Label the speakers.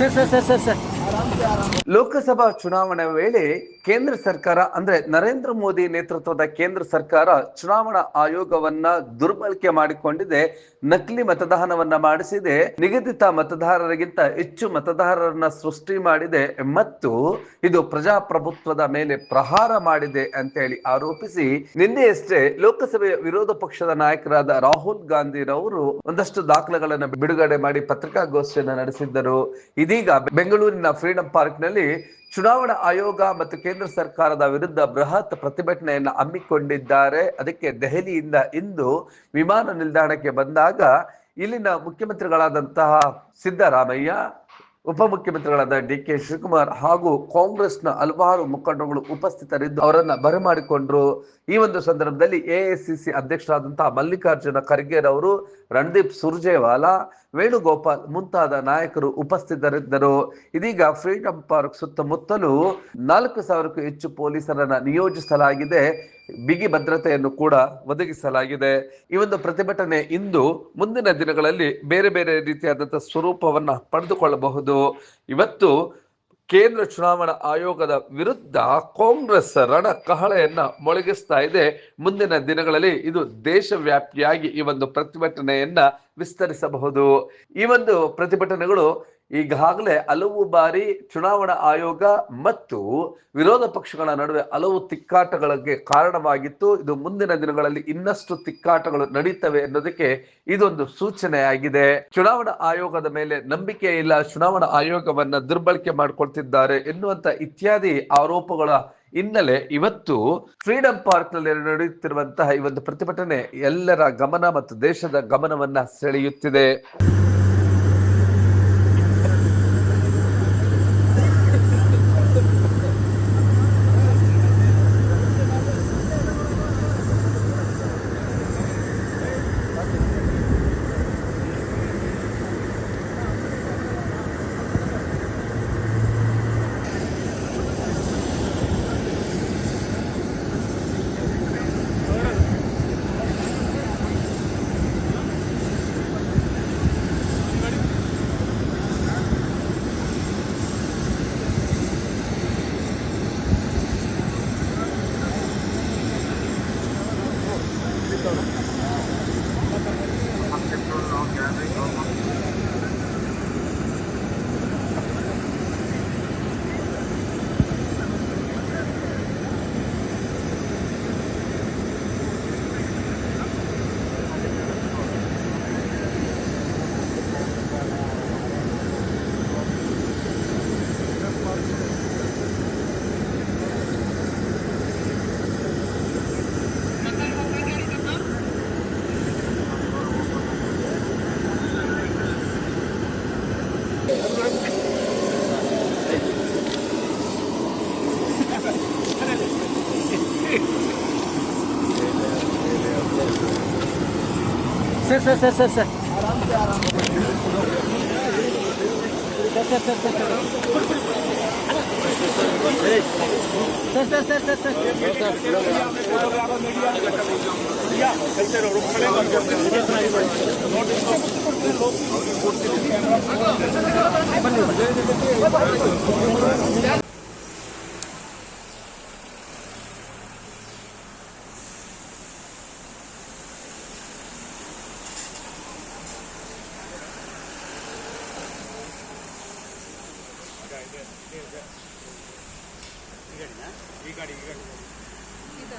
Speaker 1: Sir sir sir
Speaker 2: Lok Sabha ಚುನಾವಣೆ ವೇಳೆ ಕೇಂದ್ರ ಸರ್ಕಾರ ಅಂದ್ರೆ ನರೇಂದ್ರ ಮೋದಿ ನೇತೃತ್ವದ ಕೇಂದ್ರ ಸರ್ಕಾರ ಚುನಾವಣಾ ಆಯೋಗವನ್ನ ದುರ್ಬಳಕೆ ಮಾಡಿಕೊಂಡಿದೆ, ನಕಲಿ ಮತದಾನವನ್ನ ಮಾಡಿಸಿದೆ, ನಿಗದಿತ ಮತದಾರರಿಗಿಂತ ಹೆಚ್ಚು ಮತದಾರರನ್ನ ಸೃಷ್ಟಿ ಮಾಡಿದೆ ಮತ್ತು ಇದು ಪ್ರಜಾಪ್ರಭುತ್ವದ ಮೇಲೆ ಪ್ರಹಾರ ಮಾಡಿದೆ ಅಂತ ಹೇಳಿ ಆರೋಪಿಸಿ ನಿನ್ನೆಯಷ್ಟೇ ಲೋಕಸಭೆಯ ವಿರೋಧ ಪಕ್ಷದ ನಾಯಕರಾದ ರಾಹುಲ್ ಗಾಂಧಿರವರು ಒಂದಷ್ಟು ದಾಖಲೆಗಳನ್ನು ಬಿಡುಗಡೆ ಮಾಡಿ ಪತ್ರಿಕಾಗೋಷ್ಠಿಯನ್ನು ನಡೆಸಿದ್ದರು. ಇದೀಗ ಬೆಂಗಳೂರಿನ ಫ್ರೀಡಂ ಪಾರ್ಕ್ನಲ್ಲಿ ಚುನಾವಣಾ ಆಯೋಗ ಮತ್ತು ಕೇಂದ್ರ ಸರ್ಕಾರದ ವಿರುದ್ಧ ಬೃಹತ್ ಪ್ರತಿಭಟನೆಯನ್ನು ಹಮ್ಮಿಕೊಂಡಿದ್ದಾರೆ. ಅದಕ್ಕೆ ದೆಹಲಿಯಿಂದ ಇಂದು ವಿಮಾನ ನಿಲ್ದಾಣಕ್ಕೆ ಬಂದಾಗ ಇಲ್ಲಿನ ಮುಖ್ಯಮಂತ್ರಿಗಳಾದಂತಹ ಸಿದ್ದರಾಮಯ್ಯ ಉಪಮುಖ್ಯಮಂತ್ರಿಗಳಾದ ಡಿ ಕೆ ಶಿವಕುಮಾರ್ ಹಾಗೂ ಕಾಂಗ್ರೆಸ್ನ ಹಲವಾರು ಮುಖಂಡರುಗಳು ಉಪಸ್ಥಿತರಿದ್ದು ಅವರನ್ನ ಬರಮಾಡಿಕೊಂಡ್ರು. ಈ ಒಂದು ಸಂದರ್ಭದಲ್ಲಿ ಎಐಸಿಸಿ ಅಧ್ಯಕ್ಷರಾದಂತಹ ಮಲ್ಲಿಕಾರ್ಜುನ ಖರ್ಗೆರವರು ರಣದೀಪ್ ಸುರ್ಜೇವಾಲಾ, ವೇಣುಗೋಪಾಲ್ ಮುಂತಾದ ನಾಯಕರು ಉಪಸ್ಥಿತರಿದ್ದರು. ಇದೀಗ ಫ್ರೀಡಂ ಪಾರ್ಕ್ ಸುತ್ತಮುತ್ತಲೂ ನಾಲ್ಕು ಸಾವಿರಕ್ಕೂ ಹೆಚ್ಚು ಪೊಲೀಸರನ್ನ ನಿಯೋಜಿಸಲಾಗಿದೆ. ಬಿಗಿ ಭದ್ರತೆಯನ್ನು ಕೂಡ ಒದಗಿಸಲಾಗಿದೆ. ಈ ಒಂದು ಪ್ರತಿಭಟನೆ ಇಂದು ಮುಂದಿನ ದಿನಗಳಲ್ಲಿ ಬೇರೆ ಬೇರೆ ರೀತಿಯಾದಂತಹ ಸ್ವರೂಪವನ್ನ ಪಡೆದುಕೊಳ್ಳಬಹುದು. ಇವತ್ತು ಕೇಂದ್ರ ಚುನಾವಣಾ ಆಯೋಗದ ವಿರುದ್ಧ ಕಾಂಗ್ರೆಸ್ ರಣ ಕಹಳೆಯನ್ನ ಮೊಳಗಿಸ್ತಾ ಇದೆ. ಮುಂದಿನ ದಿನಗಳಲ್ಲಿ ಇದು ದೇಶವ್ಯಾಪಿಯಾಗಿ ಈ ಒಂದು ಪ್ರತಿಭಟನೆಯನ್ನ ವಿಸ್ತರಿಸಬಹುದು. ಈ ಒಂದು ಪ್ರತಿಭಟನೆಗಳು ಈಗಾಗಲೇ ಹಲವು ಬಾರಿ ಚುನಾವಣಾ ಆಯೋಗ ಮತ್ತು ವಿರೋಧ ಪಕ್ಷಗಳ ನಡುವೆ ಹಲವು ತಿಕ್ಕಾಟಗಳಿಗೆ ಕಾರಣವಾಗಿತ್ತು. ಇದು ಮುಂದಿನ ದಿನಗಳಲ್ಲಿ ಇನ್ನಷ್ಟು ತಿಕ್ಕಾಟಗಳು ನಡೀತವೆ ಎನ್ನುವುದಕ್ಕೆ ಇದೊಂದು ಸೂಚನೆಯಾಗಿದೆ. ಚುನಾವಣಾ ಆಯೋಗದ ಮೇಲೆ ನಂಬಿಕೆ ಇಲ್ಲ, ಚುನಾವಣಾ ಆಯೋಗವನ್ನ ದುರ್ಬಳಕೆ ಮಾಡ್ಕೊಳ್ತಿದ್ದಾರೆ ಎನ್ನುವಂತ ಇತ್ಯಾದಿ ಆರೋಪಗಳ ಹಿನ್ನೆಲೆ ಇವತ್ತು ಫ್ರೀಡಂ ಪಾರ್ಕ್ನಲ್ಲಿ ನಡೆಯುತ್ತಿರುವಂತಹ ಈ ಒಂದು ಪ್ರತಿಭಟನೆ ಎಲ್ಲರ ಗಮನ ಮತ್ತು ದೇಶದ ಗಮನವನ್ನ ಸೆಳೆಯುತ್ತಿದೆ.
Speaker 1: से से से से से मीडिया いいかりな。いい
Speaker 3: かりいいかり。いいか。